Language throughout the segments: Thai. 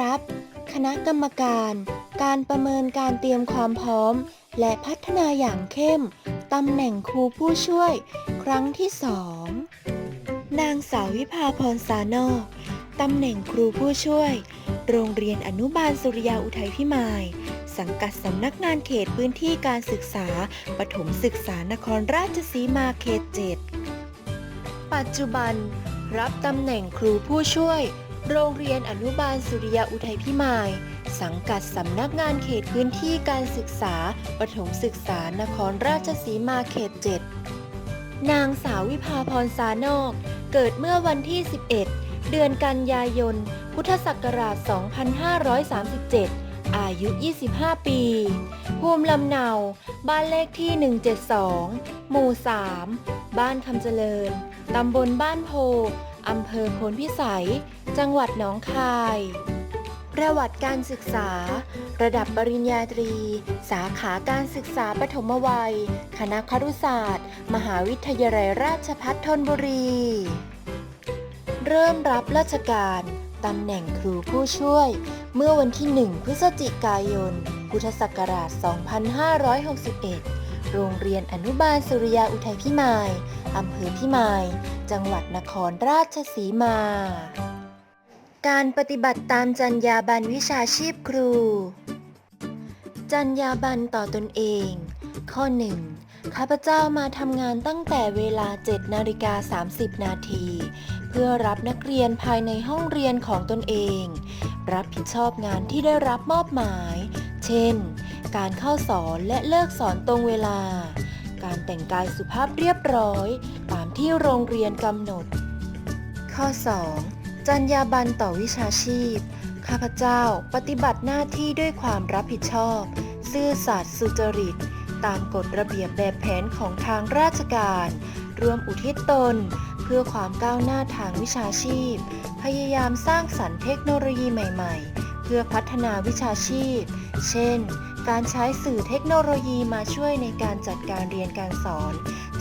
รับ คณะกรรมการ การประเมินการเตรียมความพร้อม และพัฒนาอย่างเข้มตำแหน่งครูผู้ช่วย ครั้งที่สองนางสาววิภาพรสานอตำแหน่งครูผู้ช่วย โรงเรียนอนุบาลสุริยาอุทัยพิมาย สังกัดสำนักงานเขตพื้นที่การศึกษา ปฐมศึกษานครราชสีมาเขตเจ็ดปัจจุบัน รับตำแหน่งครูผู้ช่วย โรงเรียนอนุบาลสุริยาอุทัยพิมาย สังกัดสำนักงานเขตพื้นที่การศึกษาปฐมศึกษานครราชสีมาเขตเจ็ดนางสาววิภาพรสานอก เกิดเมื่อวันที่ 11 เดือนกันยายน พุทธศักราช 2537 อายุ 25 ปี ภูมิลำเนา บ้านเลขที่ 172 หมู่ 3 บ้านคำเจริญ ตำบลบ้านโพ อำเภอโพนพิสัย จังหวัดหนองคาย ประวัติการศึกษา ระดับปริญญาตรี สาขาการศึกษาปฐมวัย คณะครุศาสตร์ มหาวิทยาลัยราชภัฏธนบุรี เริ่มรับราชการตำแหน่งครูผู้ช่วย เมื่อวันที่ 1 พฤศจิกายน พุทธศักราช 2561 โรงเรียนอนุบาลสุริยาอุทัยพิมาย อำเภอพิมาย จังหวัดนครราชสีมา การปฏิบัติตามจรรยาบรรณวิชาชีพครู จรรยาบรรณต่อตนเอง ข้อ 1. ข้าพเจ้ามาทำงานตั้งแต่เวลา 7 นาฬิกา 30 นาที เพื่อรับนักเรียนภายในห้องเรียนของตนเอง รับผิดชอบงานที่ได้รับมอบหมาย เช่น การเข้าสอนและเลิกสอนตรงเวลา การแต่งกายสุภาพเรียบร้อย ตามที่โรงเรียนกำหนด ข้อ 2. จรรยาบรรณต่อวิชาชีพ ข้าพเจ้าปฏิบัติหน้าที่ด้วยความรับผิดชอบ ซื่อสัตย์สุจริต ตามกฎระเบียบแบบแผนของทางราชการ รวมอุทิศตน เพื่อความก้าวหน้าทางวิชาชีพ พยายามสร้างสรรค์เทคโนโลยีใหม่ ๆ เพื่อพัฒนาวิชาชีพ เช่น การใช้สื่อเทคโนโลยีมาช่วยในการจัดการเรียนการสอน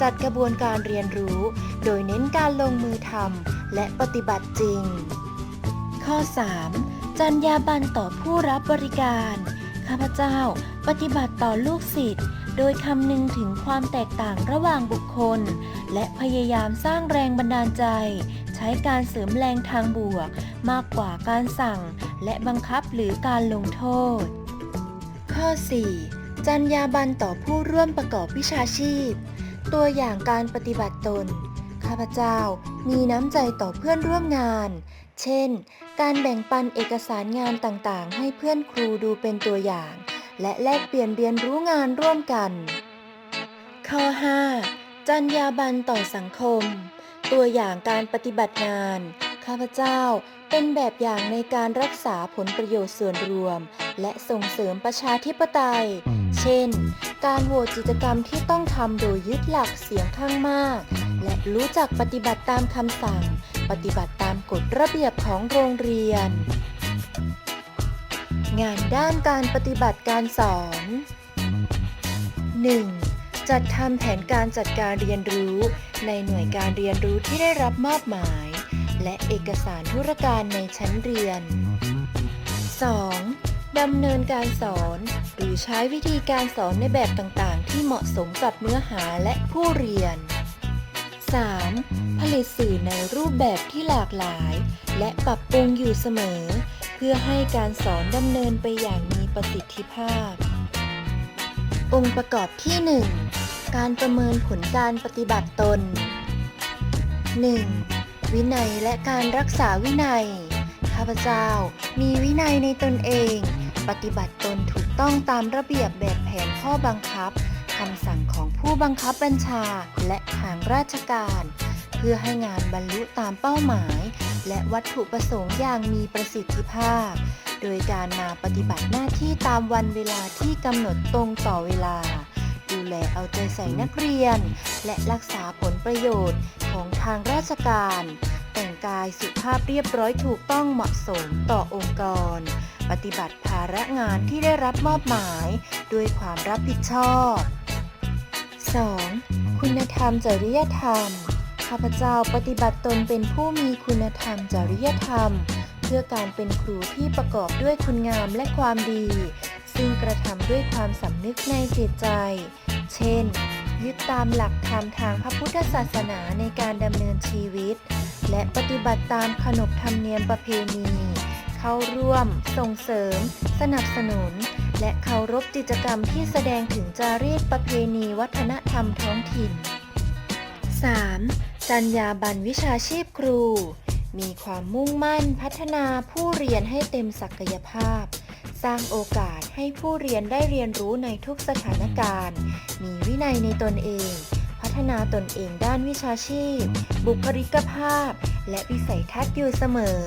จัดกระบวนการเรียนรู้ โดยเน้นการลงมือทำและปฏิบัติจริง ข้อ 3. จรรยาบรรณต่อผู้รับบริการ ข้าพเจ้าปฏิบัติต่อลูกศิษย์โดยคำนึงถึงความแตกต่างระหว่างบุคคล และพยายามสร้างแรงบันดาลใจ ช้การเสริมแรงทางบวก มากกว่าการสั่ง และบังคับหรือการลงโทษ ข้อ 4. จรรยาบรรณต่อผู้ร่วมประกอบวิชาชีพ ตัวอย่างการปฏิบัติตน ข้าพเจ้ามีน้ำใจต่อเพื่อนร่วมงาน เช่น การแบ่งปันเอกสารงานต่างๆ ให้เพื่อนครูดูเป็นตัวอย่าง และแลกเปลี่ยนเรียนรู้งานร่วมกัน ข้อ 5. จรรยาบรรณต่อสังคม ตัวอย่างการปฏิบัติงาน ข้าพเจ้าเป็นแบบอย่างในการรักษาผลประโยชน์ส่วนรวม และส่งเสริมประชาธิปไตย เช่น การโหวตกิจกรรมที่ต้องทำโดยยึดหลักเสียงข้างมาก และรู้จักปฏิบัติตามคำสั่ง ปฏิบัติตามกฎระเบียบของโรงเรียน งานด้านการปฏิบัติการสอน 1. จัดทำแผนการจัดการเรียนรู้ในหน่วยการเรียนรู้ที่ได้รับมอบหมาย และเอกสารธุรการในชั้นเรียน 2. ดำเนินการสอน หรือใช้วิธีการสอนในแบบต่างๆ ที่เหมาะสมกับเนื้อหาและผู้เรียน 3. ผลิตสื่อในรูปแบบที่หลากหลาย และปรับปรุงอยู่เสมอ เพื่อให้การสอนดำเนินไปอย่างมีประสิทธิภาพ องค์ประกอบที่ 1 การประเมินผลการปฏิบัติตน 1. วินัยและการรักษาวินัย ข้าพเจ้ามีวินัยในตนเอง ปฏิบัติตนถูกต้องตามระเบียบแบบแผนข้อบังคับคำสั่งของผู้บังคับบัญชาและทางราชการ เพื่อให้งานบรรลุตามเป้าหมาย และวัตถุประสงค์อย่างมีประสิทธิภาพ โดยการมาปฏิบัติหน้าที่ตามวันเวลาที่กำหนดตรงต่อเวลา ดูแลเอาใจใส่นักเรียน และรักษาผลประโยชน์ของทางราชการ แต่งกายสุภาพเรียบร้อยถูกต้องเหมาะสมต่อองค์กร ปฏิบัติภาระงานที่ได้รับมอบหมาย ด้วยความรับผิดชอบ 2. คุณธรรมจริยธรรม ข้าพเจ้าปฏิบัติตนเป็นผู้มีคุณธรรมจริยธรรม เพื่อการเป็นครูที่ประกอบด้วยคุณงามและความดี ซึ่งกระทำด้วยความสำนึกในจิตใจ เช่น ยึดตามหลักธรรมทางพระพุทธศาสนาในการดำเนินชีวิต และปฏิบัติตามขนบธรรมเนียมประเพณี เข้าร่วม ส่งเสริม สนับสนุน และเคารพกิจกรรมที่แสดงถึงจารีตประเพณีวัฒนธรรมท้องถิ่น 3. จรรยาบรรณวิชาชีพครู มีความมุ่งมั่นพัฒนาผู้เรียนให้เต็มศักยภาพ สร้างโอกาสให้ผู้เรียนได้เรียนรู้ในทุกสถานการณ์ มีวินัยในตนเอง พัฒนาตนเองด้านวิชาชีพ บุคลิกภาพ และวิสัยทัศน์อยู่เสมอ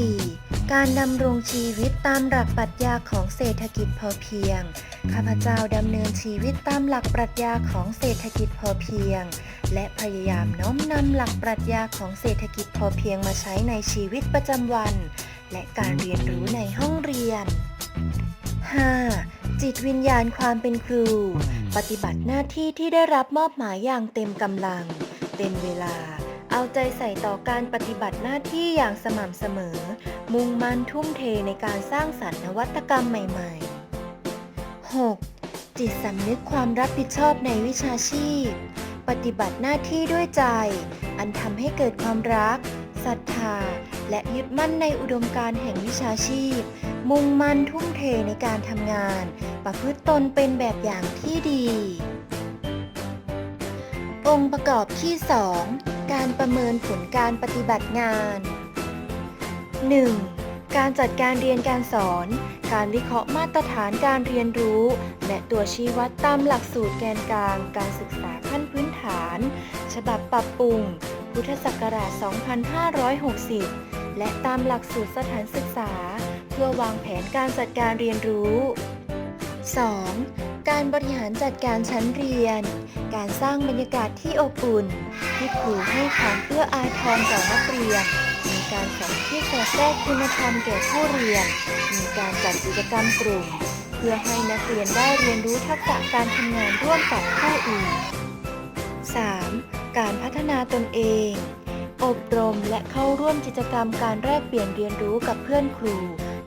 4. การดำรงชีวิตตามหลักปรัชญาของเศรษฐกิจพอเพียง ข้าพเจ้าดำเนินชีวิตตามหลักปรัชญาของเศรษฐกิจพอเพียง และพยายามน้อมนำหลักปรัชญาของเศรษฐกิจพอเพียงมาใช้ในชีวิตประจำวัน และการเรียนรู้ในห้องเรียน 5. จิตวิญญาณความเป็นครู ปฏิบัติหน้าที่ที่ได้รับมอบหมายอย่างเต็มกำลัง เต็มเวลา เอาใจใส่ต่อการปฏิบัติหน้าที่อย่างสม่ำเสมอ มุ่งมั่นทุ่มเทในการสร้างสรรค์นวัตกรรมใหม่ ๆ 6. จิตสำนึกความรับผิดชอบในวิชาชีพ ปฏิบัติหน้าที่ด้วยใจ อันทำให้เกิดความรักศรัทธา และยึดมั่นในอุดมการแห่งวิชาชีพ มุ่งมั่นทุ่มเทในการทำงาน ประพฤติตนเป็นแบบอย่างที่ดี องค์ประกอบที่ 2 การประเมินผลการปฏิบัติงาน 1. การจัดการเรียนการสอน การวิเคราะห์มาตรฐานการเรียนรู้ และตัวชี้วัดตามหลักสูตรแกนกลาง การศึกษาขั้นพื้นฐาน ฉบับปรับปรุง พุทธศักราช 2560 และตามหลักสูตรสถานศึกษา เพื่อวางแผนการจัดการเรียนรู้ 2. การบริหารจัดการชั้นเรียน การสร้างบรรยากาศที่อบอุ่น ที่ครูให้ความเอื้ออาทรต่อนักเรียน การสอนที่สอดแทรกคุณธรรมแก่ผู้เรียน มีการจัดกิจกรรมกลุ่ม เพื่อให้นักเรียนได้เรียนรู้ทักษะการทำงานร่วมกับผู้อื่น 3. การพัฒนาตนเอง อบรมและเข้าร่วมกิจกรรมการแลกเปลี่ยนเรียนรู้กับเพื่อนครู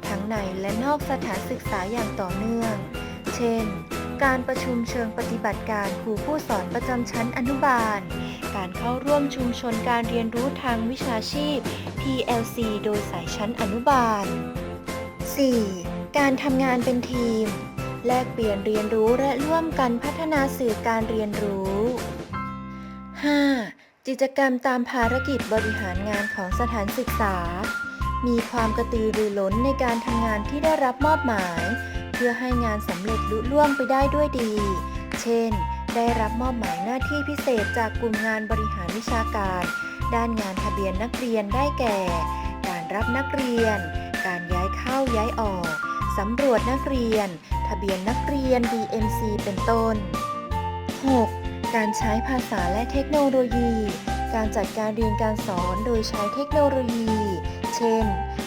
ทั้งในและนอกสถานศึกษาอย่างต่อเนื่อง เช่น การประชุมเชิงปฏิบัติการครูผู้สอนประจำชั้นอนุบาล การเข้าร่วมชุมชนการเรียนรู้ทางวิชาชีพ PLC โดยสายชั้นอนุบาล 4. การทำงานเป็นทีม แลกเปลี่ยนเรียนรู้และร่วมกันพัฒนาสื่อการเรียนรู้ 5. กิจกรรมตามภารกิจบริหารงานของสถานศึกษา มีความกระตือรือร้นในการทำงานที่ได้รับมอบหมาย เพื่อให้งานสำเร็จลุล่วงไปได้ด้วยดี เช่น ได้รับมอบหมายหน้าที่พิเศษจากกลุ่มงานบริหารวิชาการ ด้านงานทะเบียนนักเรียนได้แก่ การรับนักเรียน การย้ายเข้าย้ายออก สำรวจนักเรียน ทะเบียนนักเรียน DMC เป็นต้น 6. การใช้ภาษาและเทคโนโลยี การจัดการเรียนการสอนโดยใช้เทคโนโลยี เช่น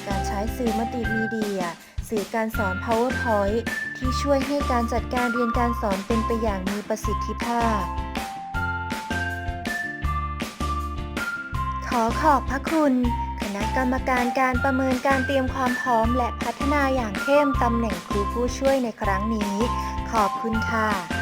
การใช้สื่อมัลติมีเดีย สื่อการสอน PowerPoint ที่ช่วยให้การจัดการเรียนการสอนเป็นไปอย่างมีประสิทธิภาพ อขอบพระคุณ คณะกรรมการการประเมินการเตรียมความพร้อมและพัฒนาอย่างเข้มตำแหน่งครูผู้ช่วยในครั้งนี้ ขอบคุณค่ะ